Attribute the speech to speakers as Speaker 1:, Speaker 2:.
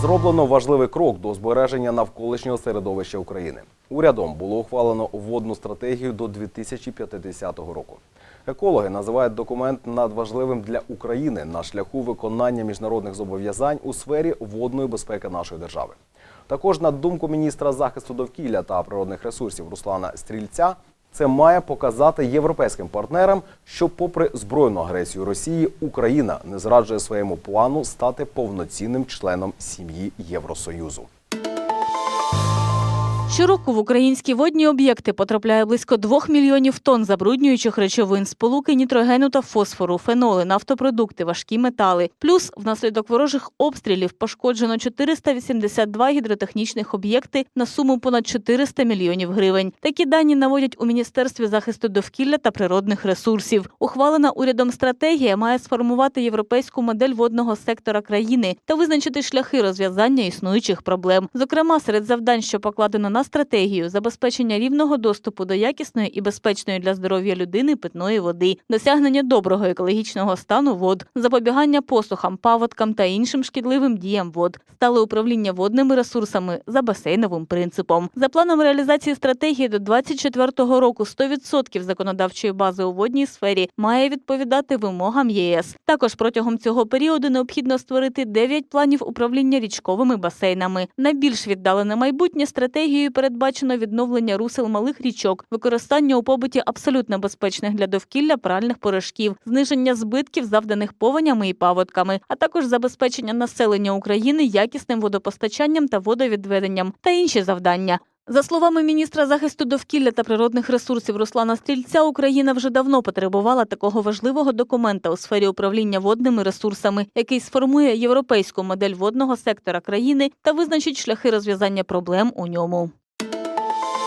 Speaker 1: Зроблено важливий крок до збереження навколишнього середовища України. Урядом було ухвалено водну стратегію до 2050 року. Екологи називають документ надважливим для України на шляху виконання міжнародних зобов'язань у сфері водної безпеки нашої держави. Також, на думку міністра захисту довкілля та природних ресурсів Руслана Стрільця, це має показати європейським партнерам, що, попри збройну агресію Росії, Україна не зраджує своєму плану стати повноцінним членом сім'ї Євросоюзу.
Speaker 2: Щороку в українські водні об'єкти потрапляє близько 2 мільйонів тонн забруднюючих речовин, сполуки нітрогену та фосфору, феноли, нафтопродукти, важкі метали. Плюс внаслідок ворожих обстрілів пошкоджено 482 гідротехнічних об'єкти на суму понад 400 мільйонів гривень. Такі дані наводять у Міністерстві захисту довкілля та природних ресурсів. Ухвалена урядом стратегія має сформувати європейську модель водного сектора країни та визначити шляхи розв'язання існуючих проблем. Зокрема, серед завдань, що покладено на стратегію, забезпечення рівного доступу до якісної і безпечної для здоров'я людини питної води, досягнення доброго екологічного стану вод, запобігання посухам, паводкам та іншим шкідливим діям вод, стале управління водними ресурсами за басейновим принципом. За планом реалізації стратегії до 2024 року 100% законодавчої бази у водній сфері має відповідати вимогам ЄС. Також протягом цього періоду необхідно створити 9 планів управління річковими басейнами. На більш віддалене майбутнє стратегією передбачено відновлення русел малих річок, використання у побуті абсолютно безпечних для довкілля пральних порошків, зниження збитків, завданих повенями і паводками, а також забезпечення населення України якісним водопостачанням та водовідведенням та інші завдання. За словами міністра захисту довкілля та природних ресурсів Руслана Стрільця, Україна вже давно потребувала такого важливого документа у сфері управління водними ресурсами, який сформує європейську модель водного сектора країни та визначить шляхи розв'язання проблем у ньому.